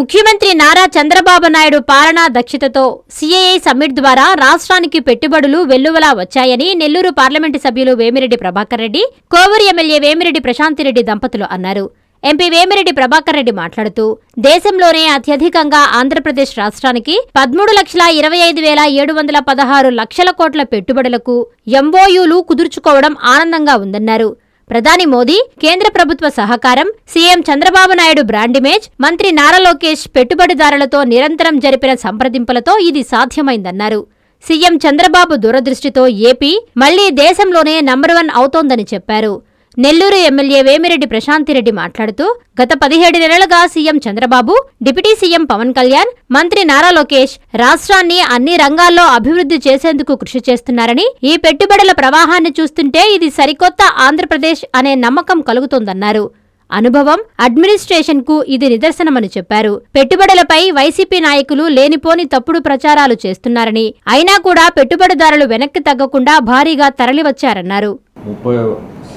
ముఖ్యమంత్రి నారా చంద్రబాబు నాయుడు పాలనా దక్షతతో సీఏఐ సమ్మిట్ ద్వారా రాష్ట్రానికి పెట్టుబడులు వెల్లువలా వచ్చాయని నెల్లూరు పార్లమెంటు సభ్యులు వేమిరెడ్డి ప్రభాకర్ రెడ్డి కోవూరు ఎమ్మెల్యే వేమిరెడ్డి ప్రశాంతిరెడ్డి దంపతులు అన్నారు. ఎంపీ వేమిరెడ్డి ప్రభాకర్ రెడ్డి మాట్లాడుతూ దేశంలోనే అత్యధికంగా ఆంధ్రప్రదేశ్ రాష్ట్రానికి పదమూడు లక్షల ఇరవై ఐదు వేల ఏడు వందల పదహారు లక్షల కోట్ల పెట్టుబడులకు ఎంఓయూలు కుదుర్చుకోవడం ఆనందంగా ఉందన్నారు. ప్రధాని మోదీ కేంద్ర ప్రభుత్వ సహకారం CM Chandrababu Naidu brand image మంత్రి నారా లోకేష్ పెట్టుబడిదారులతో నిరంతరం జరిపిన సంప్రదింపులతో ఇది సాధ్యమైందన్నారు. సీఎం చంద్రబాబు దూరదృష్టితో ఏపీ మళ్ళీ దేశంలోనే నంబర్ వన్ అవుతోందని చెప్పారు. నెల్లూరు ఎమ్మెల్యే వేమిరెడ్డి ప్రశాంతిరెడ్డి మాట్లాడుతూ గత పదిహేడు నెలలుగా CM Chandrababu deputy CM Pawan Kalyan మంత్రి నారా లోకేష్ రాష్ట్రాన్ని అన్ని రంగాల్లో అభివృద్ధి చేసేందుకు కృషి చేస్తున్నారని ఈ పెట్టుబడుల ప్రవాహాన్ని చూస్తుంటే ఇది సరికొత్త ఆంధ్రప్రదేశ్ అనే నమ్మకం కలుగుతోందన్నారు. అనుభవం అడ్మినిస్ట్రేషన్కు ఇది నిదర్శనమని చెప్పారు. పెట్టుబడులపై వైసీపీ నాయకులు లేనిపోని తప్పుడు ప్రచారాలు చేస్తున్నారని అయినా కూడా పెట్టుబడిదారులు వెనక్కి తగ్గకుండా భారీగా తరలివచ్చారన్నారు.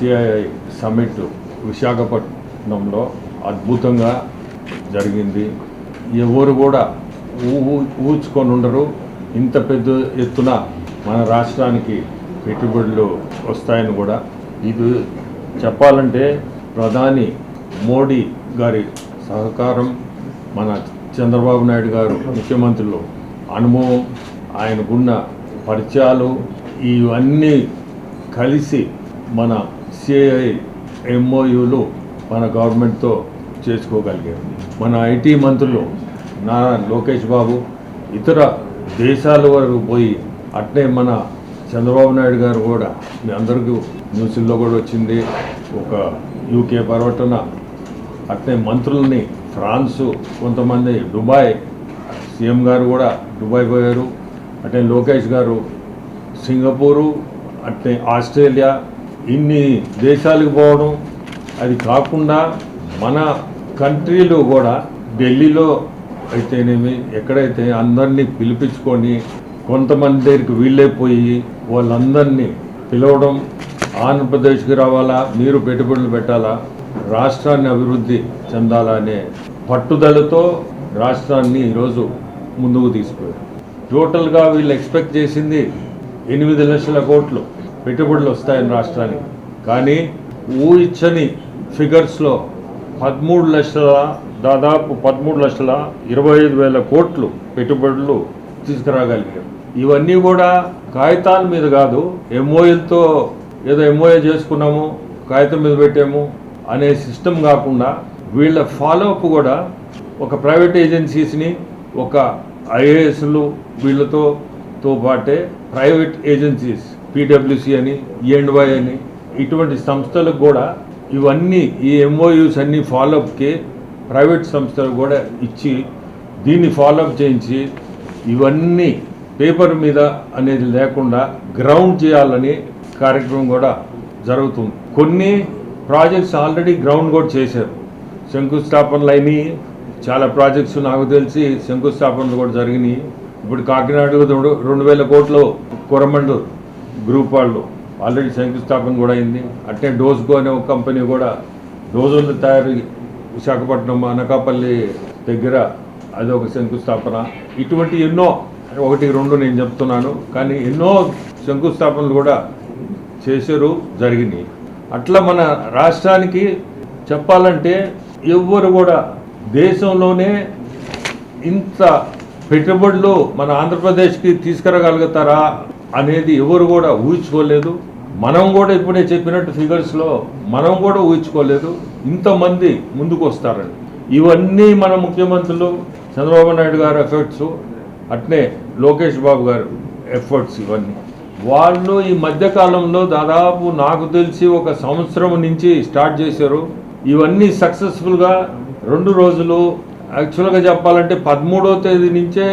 ముప్పై సిఐఐ సమ్మిట్ విశాఖపట్నంలో అద్భుతంగా జరిగింది. ఎవరు కూడా ఊహించుకొని ఉండరు. ఇంత పెద్ద ఎత్తున మన రాష్ట్రానికి పెట్టుబడులు వస్తాయని కూడా. ఇది చెప్పాలంటే ప్రధాని మోడీ గారి సహకారం మన చంద్రబాబు నాయుడు గారు ముఖ్యమంత్రులు అనుభవం ఆయనకున్న పరిచయాలు ఇవన్నీ కలిసి మన సిఐ ఎంఓయూలు మన గవర్నమెంట్తో చేసుకోగలిగారు మన ఐటీ మంత్రులు నారా లోకేష్ బాబు ఇతర దేశాల వరకు పోయి అట్నే మన చంద్రబాబు నాయుడు గారు కూడా మీ అందరికీ న్యూస్లో కూడా వచ్చింది. ఒక యూకే పర్యటన అట్నే మంత్రుల్ని ఫ్రాన్సు కొంతమంది దుబాయ్ సీఎం గారు కూడా దుబాయ్ పోయారు. అట్నే లోకేష్ గారు సింగపూరు అట్నే ఆస్ట్రేలియా ఇన్ని దేశాలకు పోవడం అది కాకుండా మన కంట్రీలో కూడా ఢిల్లీలో అయితేనేమి ఎక్కడైతే అందరినీ పిలిపించుకొని కొంతమంది దగ్గరికి వీళ్ళైపోయి వాళ్ళందరినీ పిలవడం ఆంధ్రప్రదేశ్కి రావాలా మీరు పెట్టుబడులు పెట్టాలా రాష్ట్రాన్ని అభివృద్ధి చెందాలా అనే పట్టుదలతో రాష్ట్రాన్ని ఈరోజు ముందుకు తీసుకుపోయారు. టోటల్గా వీళ్ళు ఎక్స్పెక్ట్ చేసింది ఎనిమిది లక్షల కోట్లు. పెట్టుబడులు వస్తాయని రాష్ట్రానికి. కానీ ఊహించని ఫిగర్స్లో పదమూడు లక్షల దాదాపు పదమూడు లక్షల ఇరవై ఐదు వేల కోట్లు పెట్టుబడులు తీసుకురాగలిగాం ఇవన్నీ కూడా కాగితాల మీద కాదు ఎంఓఎల్తో ఏదో ఎంఓఏ చేసుకున్నాము కాగితం మీద పెట్టాము అనే సిస్టమ్ కాకుండా వీళ్ళ ఫాలోఅప్ కూడా ఒక ప్రైవేట్ ఏజెన్సీస్ని ఒక ఐఏఎస్లు వీళ్ళతో తో పాటే ప్రైవేట్ ఏజెన్సీస్ పీడబ్ల్యూసి అని e ఈఎండ్వై అని ఇటువంటి సంస్థలకు కూడా ఇవన్నీ ఈ ఎంఓయూస్ అన్ని ఫాలోఅప్కి ప్రైవేట్ సంస్థలు కూడా ఇచ్చి దీన్ని ఫాలోఅప్ చేయించి ఇవన్నీ పేపర్ మీద అనేది లేకుండా గ్రౌండ్ చేయాలని కార్యక్రమం కూడా జరుగుతుంది. కొన్ని ప్రాజెక్ట్స్ ఆల్రెడీ గ్రౌండ్ కూడా చేశారు. శంకుస్థాపనలు అయినాయి. చాలా ప్రాజెక్ట్స్ నాకు తెలిసి శంకుస్థాపనలు కూడా జరిగినాయి. ఇప్పుడు కాకినాడలో రెండు వేల కోట్లు కొరమండల్ గ్రూప్ వాళ్ళు. ఆల్రెడీ శంకుస్థాపన కూడా అయింది. అట్టే డోస్కో అనే ఒక కంపెనీ కూడా డోజులు తయారు విశాఖపట్నం అనకాపల్లి దగ్గర అది ఒక శంకుస్థాపన. ఇటువంటి ఎన్నో ఒకటి రెండు నేను చెప్తున్నాను. కానీ ఎన్నో శంకుస్థాపనలు కూడా చేశారు జరిగినాయి. అట్లా మన రాష్ట్రానికి చెప్పాలంటే ఎవ్వరు కూడా దేశంలోనే ఇంత పెట్టుబడులు మన ఆంధ్రప్రదేశ్కి తీసుకురాగలుగుతారా? అనేది ఎవరు కూడా ఊహించుకోలేదు. మనం కూడా ఇప్పుడే చెప్పినట్టు ఫిగర్స్లో మనం కూడా ఊహించుకోలేదు. ఇంతమంది ముందుకు వస్తారని ఇవన్నీ మన ముఖ్యమంత్రులు చంద్రబాబు నాయుడు గారు ఎఫర్ట్స్ అట్నే లోకేష్ బాబు గారు ఎఫర్ట్స్ ఇవన్నీ. వాళ్ళు ఈ మధ్యకాలంలో దాదాపు నాకు తెలిసి ఒక సంవత్సరం నుంచి స్టార్ట్ చేశారు. ఇవన్నీ సక్సెస్ఫుల్గా రెండు రోజులు యాక్చువల్గా చెప్పాలంటే పదమూడో తేదీ నుంచే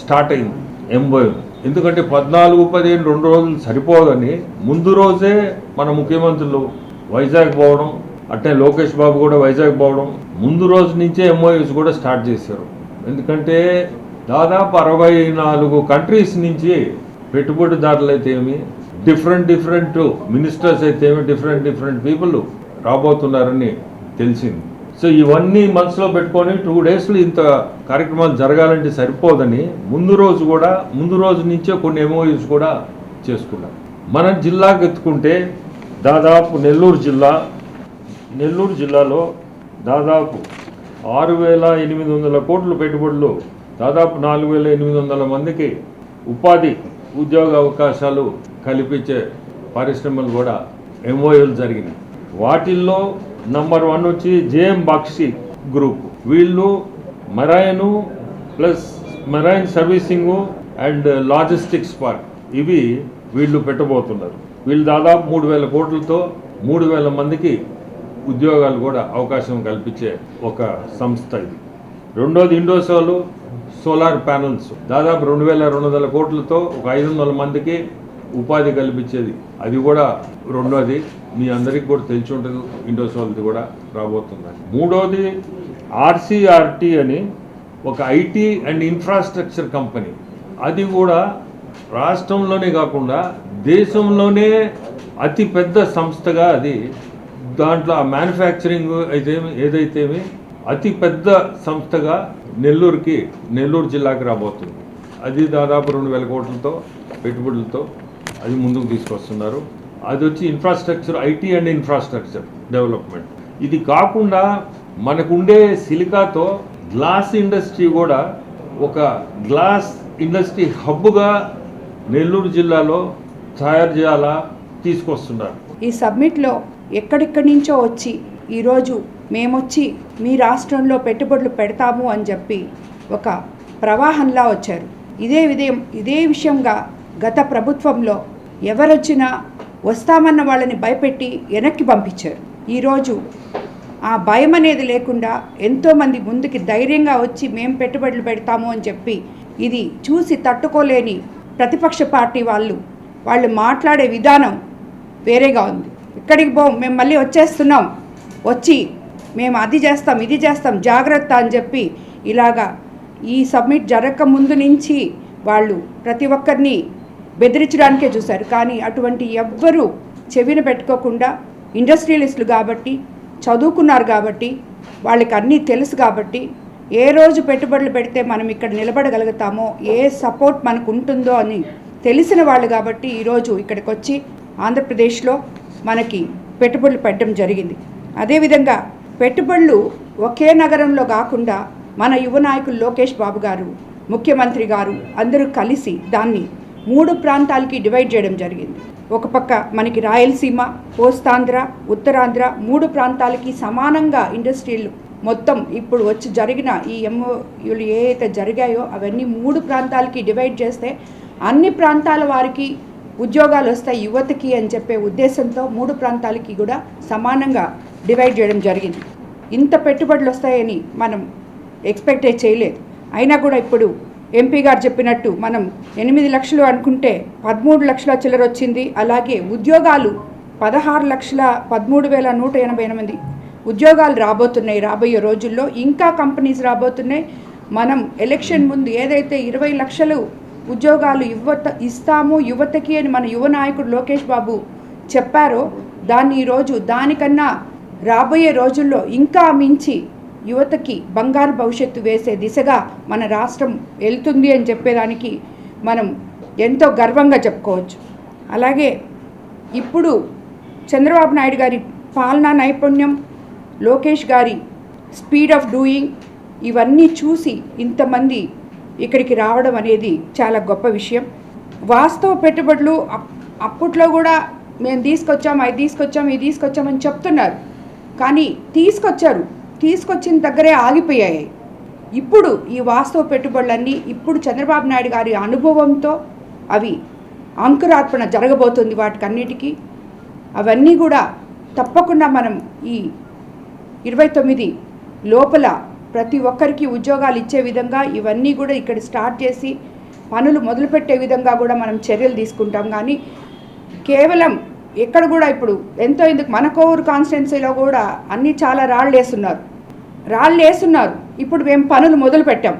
స్టార్ట్ అయింది ఎంబోయ్ ఎందుకంటే పద్నాలుగు పదిహేను రెండు రోజులు సరిపోదని ముందు రోజే మన ముఖ్యమంత్రులు వైజాగ్ పోవడం అట్టే లోకేష్ బాబు కూడా వైజాగ్ పోవడం ముందు రోజు నుంచే ఎంఓఎస్ కూడా స్టార్ట్ చేశారు. ఎందుకంటే దాదాపు అరవై నాలుగు కంట్రీస్ నుంచి పెట్టుబడిదారులు అయితే ఏమి డిఫరెంట్ డిఫరెంట్ మినిస్టర్స్ అయితే ఏమి డిఫరెంట్ డిఫరెంట్ పీపుల్ రాబోతున్నారని తెలిసింది. సో ఇవన్నీ మనసులో పెట్టుకొని టూ డేస్లో ఇంత కార్యక్రమాలు జరగాలంటే సరిపోదని ముందు రోజు కూడా ముందు రోజు నుంచే కొన్ని ఎంఓయూస్ కూడా చేసుకున్నాం. మన జిల్లాకు ఎత్తుకుంటే దాదాపు నెల్లూరు జిల్లా నెల్లూరు జిల్లాలో దాదాపు ఆరు వేల ఎనిమిది వందల కోట్ల పెట్టుబడులు దాదాపు నాలుగు వేల ఎనిమిది వందల మందికి ఉపాధి ఉద్యోగ అవకాశాలు కల్పించే పరిశ్రమలు కూడా ఎంఓయూలు జరిగినాయి. వాటిల్లో నంబర్ వన్ వచ్చి జేఎం బాక్షి గ్రూప్ వీళ్ళు marine plus marine servicing and logistics park ఇవి వీళ్ళు పెట్టబోతున్నారు. వీళ్ళు దాదాపు మూడు వేల కోట్లతో మూడు వేల మందికి ఉద్యోగాలు కూడా అవకాశం కల్పించే ఒక సంస్థ ఇది. రెండోది ఇండోసోలు సోలార్ ప్యానల్స్ దాదాపు రెండు వేల రెండు వందల కోట్లతో ఒక ఐదు వందల మందికి ఉపాధి కల్పించేది. అది కూడా రెండోది మీ అందరికీ కూడా తెలిసి ఉంటుంది ఇండోసోల్ది కూడా రాబోతుంది. మూడోది ఆర్సీఆర్టీ అని ఒక ఐటీ అండ్ ఇన్ఫ్రాస్ట్రక్చర్ కంపెనీ. అది కూడా రాష్ట్రంలోనే కాకుండా దేశంలోనే అతి పెద్ద సంస్థగా అది. దాంట్లో ఆ మ్యానుఫ్యాక్చరింగ్ అయితే ఏదైతేమి అతి పెద్ద సంస్థగా నెల్లూరుకి నెల్లూరు జిల్లాకి రాబోతుంది. అది దాదాపు రెండు వేల కోట్లతో పెట్టుబడులతో అది ముందుకు తీసుకొస్తున్నారు. అది వచ్చి infrastructure IT and infrastructure development ఇది కాకుండా మనకుండే సిలికాతో గ్లాస్ ఇండస్ట్రీ కూడా ఒక గ్లాస్ ఇండస్ట్రీ హబ్గా నెల్లూరు జిల్లాలో తయారు చేయాలా తీసుకొస్తున్నారు. ఈ సబ్మిట్లో ఎక్కడెక్కడి నుంచో వచ్చి ఈరోజు మేమొచ్చి మీ రాష్ట్రంలో పెట్టుబడులు పెడతాము అని చెప్పి ఒక ప్రవాహంలా వచ్చారు. ఇదే విధయం ఇదే విషయంగా గత ప్రభుత్వంలో ఎవరొచ్చినా వస్తామన్న వాళ్ళని భయపెట్టి వెనక్కి పంపించారు. ఈరోజు ఆ భయం అనేది లేకుండా ఎంతోమంది ముందుకి ధైర్యంగా వచ్చి మేము పెట్టుబడులు పెడతాము అని చెప్పి ఇది చూసి తట్టుకోలేని ప్రతిపక్ష పార్టీ వాళ్ళు వాళ్ళు మాట్లాడే విధానం వేరేగా ఉంది. ఇక్కడికి పోం మేము మళ్ళీ వచ్చేస్తున్నాం. వచ్చి మేము అది చేస్తాం ఇది చేస్తాం జాగ్రత్త అని చెప్పి ఇలాగా ఈ సబ్మిట్ జరగక ముందు నుంచి వాళ్ళు ప్రతి ఒక్కరిని బెదిరించడానికే చూశారు. కానీ అటువంటి ఎవ్వరూ చెవిన పెట్టుకోకుండా ఇండస్ట్రియలిస్టులు కాబట్టి చదువుకున్నారు కాబట్టి వాళ్ళకి అన్నీ తెలుసు కాబట్టి ఏ రోజు పెట్టుబడులు పెడితే మనం ఇక్కడ నిలబడగలుగుతామో ఏ సపోర్ట్ మనకు ఉంటుందో అని తెలిసిన వాళ్ళు కాబట్టి ఈరోజు ఇక్కడికి వచ్చి ఆంధ్రప్రదేశ్లో మనకి పెట్టుబడులు పెట్టడం జరిగింది. అదేవిధంగా పెట్టుబడులు ఒకే నగరంలో కాకుండా మన యువ నాయకులు లోకేష్ బాబు గారు ముఖ్యమంత్రి గారు అందరూ కలిసి దాన్ని మూడు ప్రాంతాలకి డివైడ్ చేయడం జరిగింది. ఒక పక్క మనకి రాయలసీమ కోస్తాంధ్ర ఉత్తరాంధ్ర మూడు ప్రాంతాలకి సమానంగా ఇండస్ట్రీలు మొత్తం ఇప్పుడు వచ్చి జరిగిన ఈ ఎంఓయులు ఏ అయితే జరిగాయో అవన్నీ మూడు ప్రాంతాలకి డివైడ్ చేస్తే అన్ని ప్రాంతాల వారికి ఉద్యోగాలు వస్తాయి యువతకి అని చెప్పే ఉద్దేశంతో మూడు ప్రాంతాలకి కూడా సమానంగా డివైడ్ చేయడం జరిగింది. ఇంత పెట్టుబడులు వస్తాయని మనం ఎక్స్పెక్టే చేయలేదు. అయినా కూడా ఇప్పుడు ఎంపీ గారు చెప్పినట్టు మనం ఎనిమిది లక్షలు అనుకుంటే పదమూడు లక్షల చిల్లర వచ్చింది. అలాగే ఉద్యోగాలు పదహారు లక్షల పదమూడు వేల నూట ఎనభై ఎనిమిది ఉద్యోగాలు రాబోతున్నాయి రాబోయే రోజుల్లో. ఇంకా కంపెనీస్ రాబోతున్నాయి. మనం ఎలక్షన్ ముందు ఏదైతే ఇరవై లక్షలు ఉద్యోగాలు యువత ఇస్తామో యువతకి అని మన యువ నాయకుడు లోకేష్ బాబు చెప్పారో దాన్ని ఈరోజు దానికన్నా రాబోయే రోజుల్లో ఇంకా మించి యువతకి బంగారు భవిష్యత్తు వేసే దిశగా మన రాష్ట్రం వెళ్తుంది అని చెప్పేదానికి మనం ఎంతో గర్వంగా చెప్పుకోవచ్చు. అలాగే ఇప్పుడు చంద్రబాబు నాయుడు గారి పాలనా నైపుణ్యం లోకేష్ గారి స్పీడ్ ఆఫ్ డూయింగ్ ఇవన్నీ చూసి ఇంతమంది ఇక్కడికి రావడం అనేది చాలా గొప్ప విషయం. వాస్తవ పెట్టుబడులు అప్- అప్పట్లో కూడా మేము తీసుకొచ్చాం అవి తీసుకొచ్చాం ఇది తీసుకొచ్చామని చెప్తున్నారు. కానీ తీసుకొచ్చారు. తీసుకొచ్చిన దగ్గరే ఆగిపోయాయి. ఇప్పుడు ఈ వాస్తవ పెట్టుబడులన్నీ ఇప్పుడు చంద్రబాబు నాయుడు గారి అనుభవంతో అవి అంకురార్పణ జరగబోతుంది వాటికన్నిటికీ. అవన్నీ కూడా తప్పకుండా మనం ఈ ఇరవై తొమ్మిది లోపల ప్రతి ఒక్కరికి ఉద్యోగాలు ఇచ్చే విధంగా ఇవన్నీ కూడా ఇక్కడ స్టార్ట్ చేసి పనులు మొదలుపెట్టే విధంగా కూడా మనం చర్యలు తీసుకుంటాం. కానీ కేవలం ఎక్కడ కూడా ఇప్పుడు ఎంతో ఎందుకు మన కోవూరు కాన్స్టిట్యున్సీలో కూడా అన్నీ చాలా రాళ్ళు వేస్తున్నారు రాళ్ళు వేస్తున్నారు ఇప్పుడు మేము పనులు మొదలు పెట్టాం.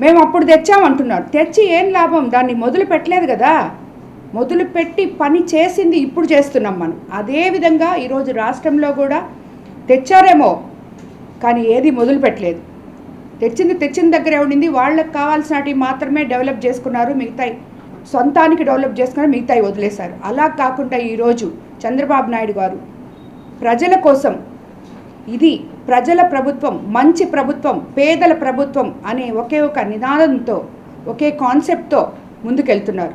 మేము అప్పుడు తెచ్చామంటున్నారు తెచ్చి ఏం లాభం? దాన్ని మొదలు పెట్టలేదు కదా. మొదలు పెట్టి పని చేసింది ఇప్పుడు చేస్తున్నాం మనం. అదేవిధంగా ఈరోజు రాష్ట్రంలో కూడా తెచ్చారేమో కానీ ఏది మొదలు పెట్టలేదు. తెచ్చింది తెచ్చిన దగ్గరే ఉండింది. వాళ్ళకి కావాల్సినవి మాత్రమే డెవలప్ చేసుకున్నారు. మిగతాయి సొంతానికి డెవలప్ చేసుకుని మిగతాయి వదిలేశారు. అలా కాకుండా ఈరోజు చంద్రబాబు నాయుడు గారు ప్రజల కోసం ఇది ప్రజల ప్రభుత్వం మంచి ప్రభుత్వం పేదల ప్రభుత్వం అనే ఒకే ఒక నినాదంతో ఒకే కాన్సెప్ట్తో ముందుకెళ్తున్నారు.